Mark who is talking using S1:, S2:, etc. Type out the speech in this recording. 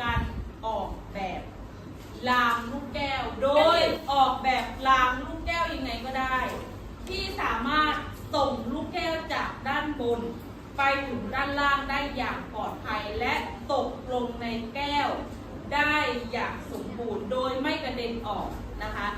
S1: การออกแบบรางลูกแก้ว โดยออกแบบรางลูกแก้วยังไงก็ได้ ที่สามารถส่งลูกแก้วจากด้านบน ไปถึงด้านล่างได้อย่างปลอดภัยและตกลงในแก้ว ได้อย่างสมบูรณ์โดยไม่กระเด็นออกนะคะ